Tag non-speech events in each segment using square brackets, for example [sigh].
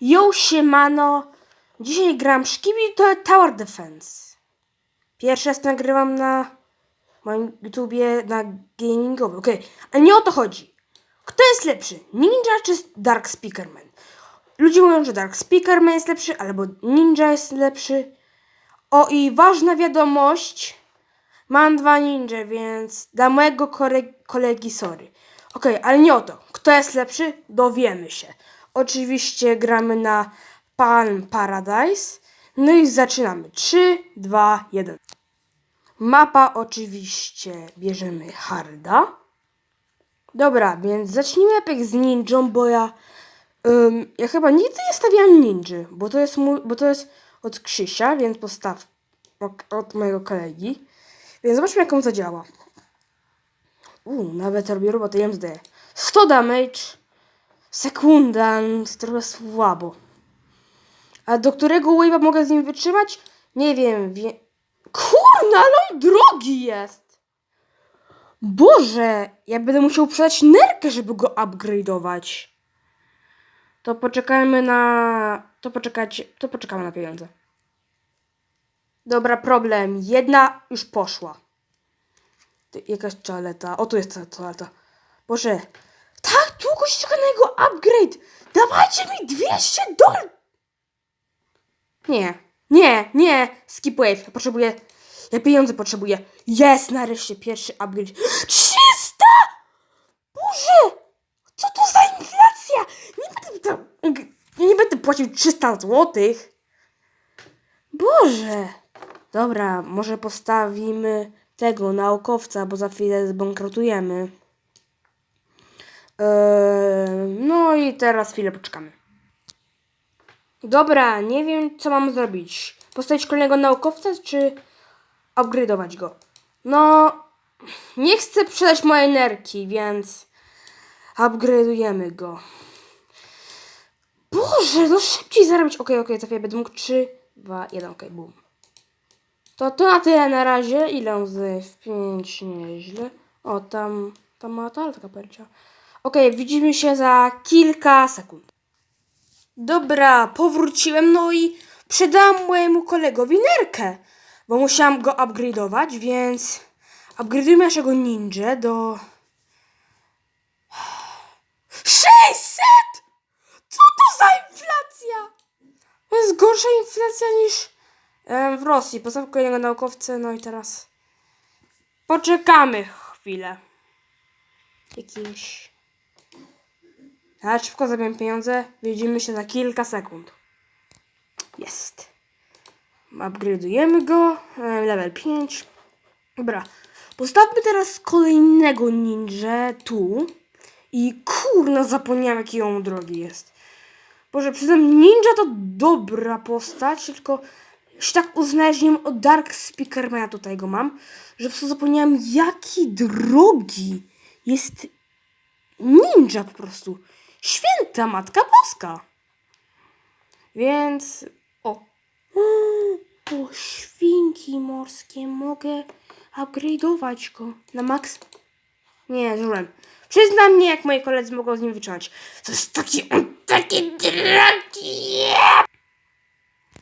Yo, siemano! Dzisiaj gram Szkibi to Tower Defense. Pierwszy raz nagrywam na moim YouTubie na gamingowym. Okej, ale nie o to chodzi. Kto jest lepszy? Ninja czy Dark Speakerman? Ludzie mówią, że Dark Speakerman jest lepszy, albo Ninja jest lepszy. O i ważna wiadomość. Mam dwa ninja, więc dla mojego kolegi sorry. Okej, ale nie o to. Kto jest lepszy? Dowiemy się. Oczywiście gramy na Palm Paradise. No i zaczynamy. 3, 2, 1. Mapa oczywiście bierzemy harda. Dobra, więc zacznijmy jak z ninją, bo ja ym, ja chyba nigdy nie stawiałam ninży, bo to jest mój, bo to jest od Krzysia, więc postaw od, mojego kolegi. Więc zobaczmy jak on to działa. Uuu, nawet robię robotę IMSD. 100 damage. Sekunda, to trochę słabo. A do którego wave'a mogę z nim wytrzymać? Nie wiem, wie... Kurna, ale on drogi jest! Boże, ja będę musiał sprzedać nerkę, żeby go upgrade'ować. To poczekajmy na... To poczekać... To poczekamy na pieniądze. Dobra, problem. Jedna już poszła. Ty, Jakaś toaleta. O, tu jest ta toaleta. Boże. Długo się czeka na jego upgrade. Dawajcie mi 200 dolarów. Nie. Nie, nie. Skip wave. Ja potrzebuję... Ja pieniądze potrzebuję. Jest nareszcie pierwszy upgrade. 300! Boże! Co to za inflacja? Nie będę, nie będę płacił 300 złotych. Boże! Dobra, może postawimy tego naukowca, bo za chwilę zbankrutujemy. Eee, no i teraz chwilę poczekamy. Dobra, nie wiem co mam zrobić. Postawić kolejnego naukowca, czy upgrade'ować go? No, nie chcę sprzedać mojej nerki, więc upgrade'ujemy go. Boże, no szybciej zarabiać. Okej, okej, za chwilę będę mógł 3, 2, 1, okej, boom. To to na tyle na razie. Ile on? W 5, nieźle. O, tam, tam ma ta taka percia. Okej, widzimy się za kilka sekund. Dobra, powróciłem, no i przedałam mojemu kolegowi nerkę, bo musiałam go upgrade'ować, więc upgrade'ujmy naszego ninja do... 600! Co to za inflacja? To jest gorsza inflacja niż w Rosji. Postaw kolejnego naukowcę, no i teraz poczekamy chwilę. Jakieś... Ale szybko zabieram pieniądze. Widzimy się za kilka sekund. Jest. Upgrade'ujemy go. e, Level 5. Dobra. Postawmy teraz kolejnego ninja tu. I kurna, zapomniałem jaki on drogi jest. Boże, przyznam, ninja to dobra postać, tylko już tak uznaleźliłem od Dark Speakermana tutaj go mam, że po prostu zapomniałem jaki drogi jest ninja po prostu. Święta Matka Boska. Więc, o. O, świnki morskie, mogę upgrade'ować go na max. Nie, zużyłem. Przyznam mnie, jak moi koledzy mogą z nim wytrzymać. To jest taki, on taki drogi.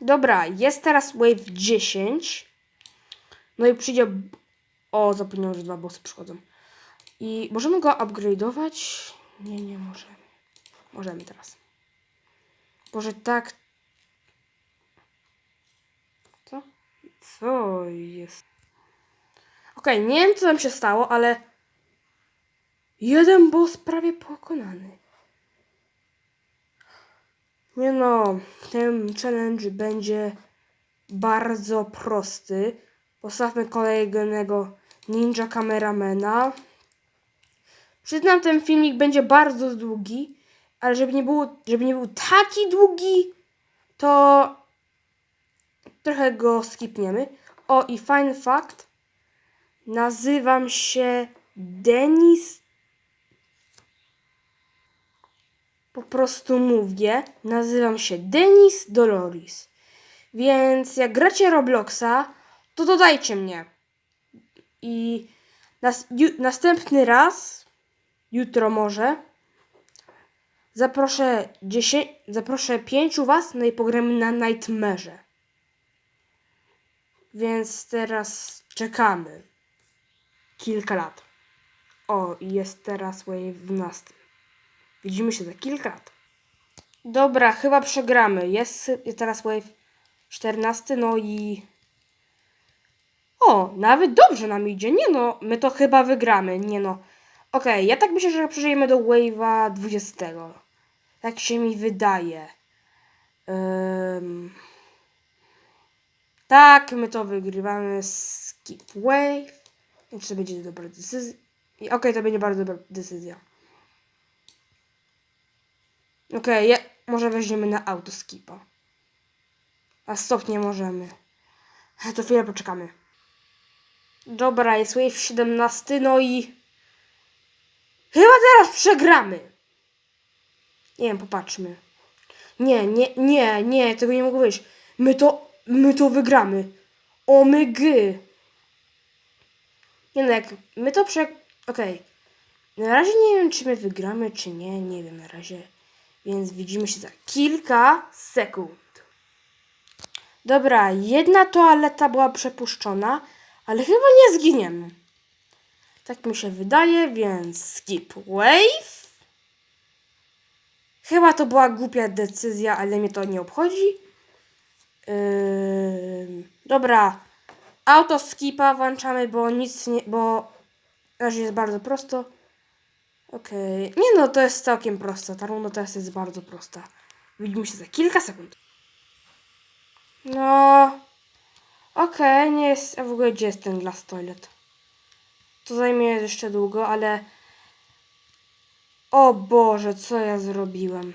Dobra, jest teraz wave 10. No i przyjdzie... O, zapomniałem, że dwa bossy przychodzą. I możemy go upgrade'ować? Nie, nie możemy. Możemy teraz. Boże, tak... Co? Co jest? Okej, nie wiem co tam się stało, ale... Jeden boss prawie pokonany. Nie no, ten challenge będzie bardzo prosty. Postawmy kolejnego ninja kameramena. Przyznam, ten filmik będzie bardzo długi, ale żeby nie, było, żeby nie był taki długi, to trochę go skipniemy. O, i fajny fakt. Nazywam się Denis. Po prostu mówię. Nazywam się Denis Doloris. Więc jak gracie Robloxa, to dodajcie mnie. I nas, ju, następny raz, jutro może, Zaproszę 10, zaproszę pięciu was, no i pogramy na Nightmare. Więc teraz czekamy. Kilka lat. O, jest teraz Wave 12. Widzimy się za kilka lat. Dobra, chyba przegramy. Jest, teraz Wave 14, no i... O, nawet dobrze nam idzie. Nie no, my to chyba wygramy. Nie no. Okej, ja tak myślę, że przeżyjemy do Wave'a 20. Tak się mi wydaje. Ym... Tak, my to wygrywamy. Skip Wave. Czy to będzie dobra decyzja? Okej, to będzie bardzo dobra decyzja. Okej, ja, może weźmiemy na autoskipa. A stop nie możemy. A To chwilę poczekamy. Dobra, jest wave 17, no i... Chyba teraz przegramy. Nie wiem, popatrzmy. Nie, nie, nie, nie, tego nie mogło być. My to, my to wygramy. O my gy. Nie no, jak my to prze... Okej. Na razie nie wiem, czy my wygramy, czy nie. Nie wiem na razie. Więc widzimy się za kilka sekund. Dobra, jedna toaleta była przepuszczona, ale chyba nie zginiemy. Tak mi się wydaje, więc skip wave. Chyba to była głupia decyzja, ale mnie to nie obchodzi. Ym, dobra, auto skipa włączamy, bo nic nie, bo na razie jest bardzo prosto. Okej, nie no, to jest całkiem prosta. Ta runda teraz jest bardzo prosta. Widzimy się za kilka sekund. No, okej, nie jest, a w ogóle gdzie jest ten glass toilet? To zajmie jeszcze długo, ale... O Boże, co ja zrobiłem?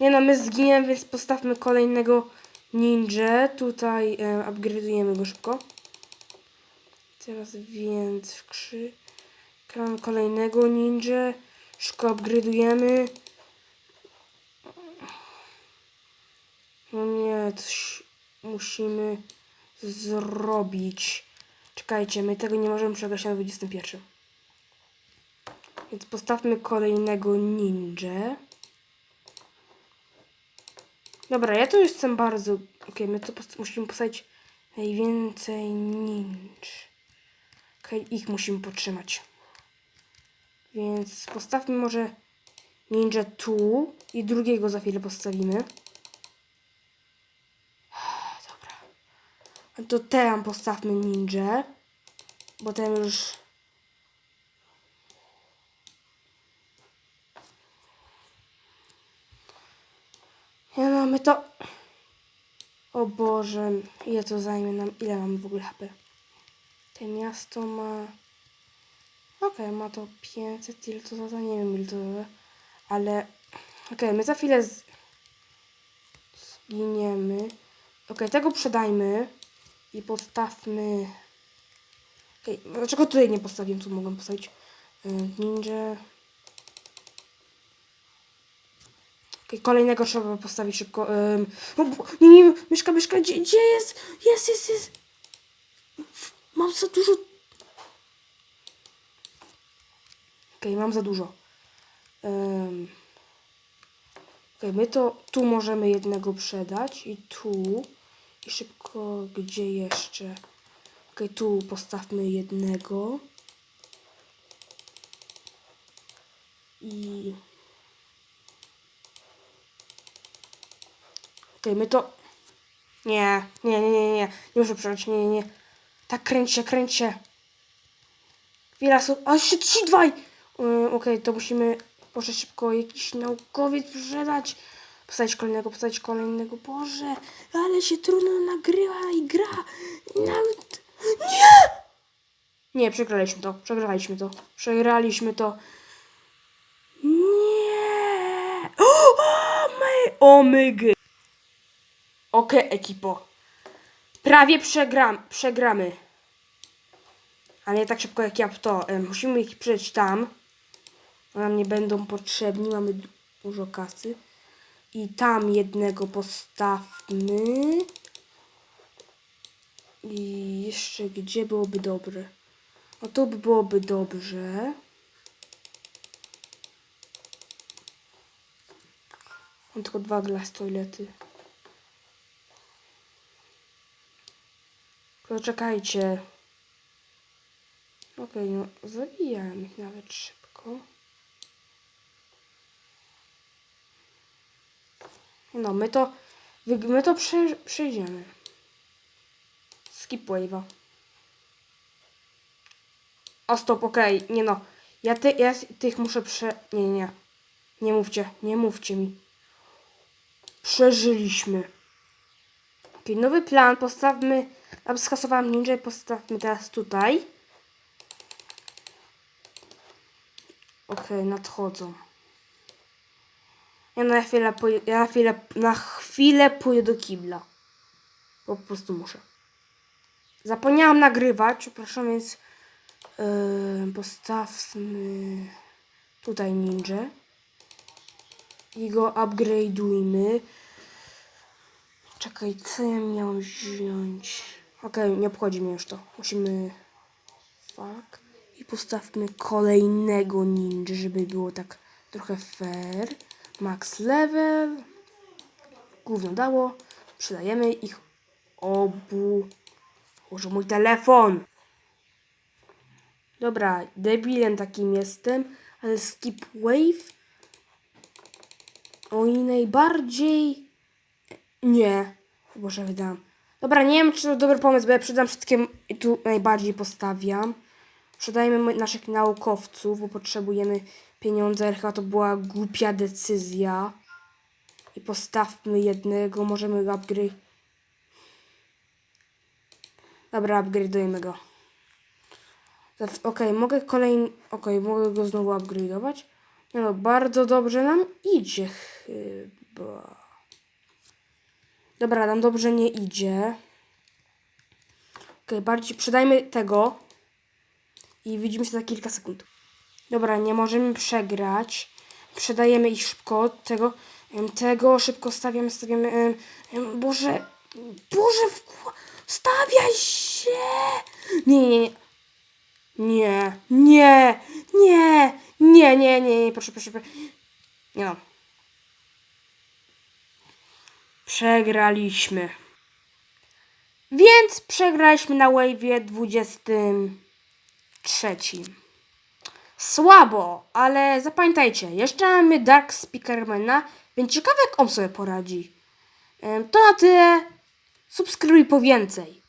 Nie no, my zginiemy, więc postawmy kolejnego ninja. Tutaj e, upgrade'ujemy go szybko. Teraz więc krzy... Kram kolejnego ninja. Szybko upgrade'ujemy. No nie, coś musimy zrobić. Czekajcie, my tego nie możemy przegrać na 21. Więc postawmy kolejnego ninja. Dobra, ja tu jestem bardzo... Okej, my post- musimy postawić najwięcej ninj. Okej, ich musimy potrzymać. Więc postawmy może ninja tu i drugiego za chwilę postawimy. Dobra. A to tam postawmy ninja. Bo ten już... Ja no, to... O Boże, ile to zajmie nam? Ile mamy w ogóle HP? To miasto ma... Okej, ma to 500, ile to zada? Nie wiem ile to. Ale... Okej, my za chwilę z... zginiemy. Okej, tego sprzedajmy. I postawmy... Okej, dlaczego tutaj nie postawiłem? Tu mogłem postawić y, ninja. Okej, kolejnego trzeba postawić szybko. Ym, o, bo- nie, nie, myszka, myszka, gdzie, gdzie jest? Jest, jest, jest. Mam za dużo. Okej, mam za dużo. Ym, Okej, my to tu możemy jednego przedać i tu. I szybko, gdzie jeszcze? Okej, tu postawmy jednego. I... Okej, my to... Nie, nie, nie, nie, nie. Nie muszę przegrać, nie, nie, nie. Tak, kręć się, kręć się. Chwila, są... A jeszcze ci dwaj! Yy, Okej, to musimy... Może szybko jakiś naukowiec sprzedać. Postawić kolejnego, postawić kolejnego. Boże, ale się trudno nagrywa i gra. Nawet... Nie! Nie, przegraliśmy to, przegraliśmy to. Przegraliśmy to. Nie! O, [gasps] o my, o my Okej, ekipo. Prawie przegram, przegramy. Ale nie tak szybko jak ja w to. Musimy ich przejść tam. Nam nie będą potrzebni. Mamy du- dużo kasy. I tam jednego postawmy. I jeszcze gdzie byłoby dobre? No tu by byłoby dobrze. Mam tylko dwa glass toilety. Poczekajcie. Okej, no zabijałem ich nawet szybko. No, my to, my to prze, przejdziemy. Skip wave'a. O stop, okej, nie no. Ja, ty, ja tych muszę prze... Nie, nie, nie. Nie mówcie, nie mówcie mi. Przeżyliśmy. Okej, nowy plan. Postawmy... Ja skasowałam ninja i postawmy teraz tutaj. Okej, nadchodzą. Ja na chwilę, ja na chwilę, na chwilę pójdę do kibla. Po prostu muszę. Zapomniałam nagrywać, przepraszam, więc yy, postawmy tutaj ninja i go upgrade'ujmy. Czekaj, co ja miałam wziąć? Okej, nie obchodzi mnie już to. Musimy... Fuck. I postawmy kolejnego ninja, żeby było tak trochę fair. Max level. Gówno dało. Przydajemy ich obu. Może mój telefon. Dobra, debilem takim jestem, ale skip wave. O i najbardziej. Nie. Boże, wydam. Dobra, nie wiem, czy to dobry pomysł, bo ja przydam wszystkim i tu najbardziej postawiam. Sprzedajmy my- naszych naukowców, bo potrzebujemy pieniądze. Chyba to była głupia decyzja. I postawmy jednego, możemy go upgrade. Dobra, upgrade'ujemy go. Okej, mogę kolejny. Okej, mogę go znowu upgrade'ować. No, bardzo dobrze nam idzie chyba. Dobra, nam dobrze nie idzie. Okej, bardziej przydajmy tego. I widzimy się za kilka sekund. Dobra, nie możemy przegrać. Przydajemy ich szybko. Tego, tego szybko stawiamy, stawiamy. Boże, Boże, stawiaj się! Nie, nie, nie. Nie, nie, nie, nie, nie, nie, nie, proszę, proszę, proszę. Nie no. Przegraliśmy. Więc przegraliśmy na wave'ie 23. Słabo, ale zapamiętajcie, jeszcze mamy Dark Speakermana, więc ciekawe jak on sobie poradzi. To na tyle. Subskrybuj po więcej.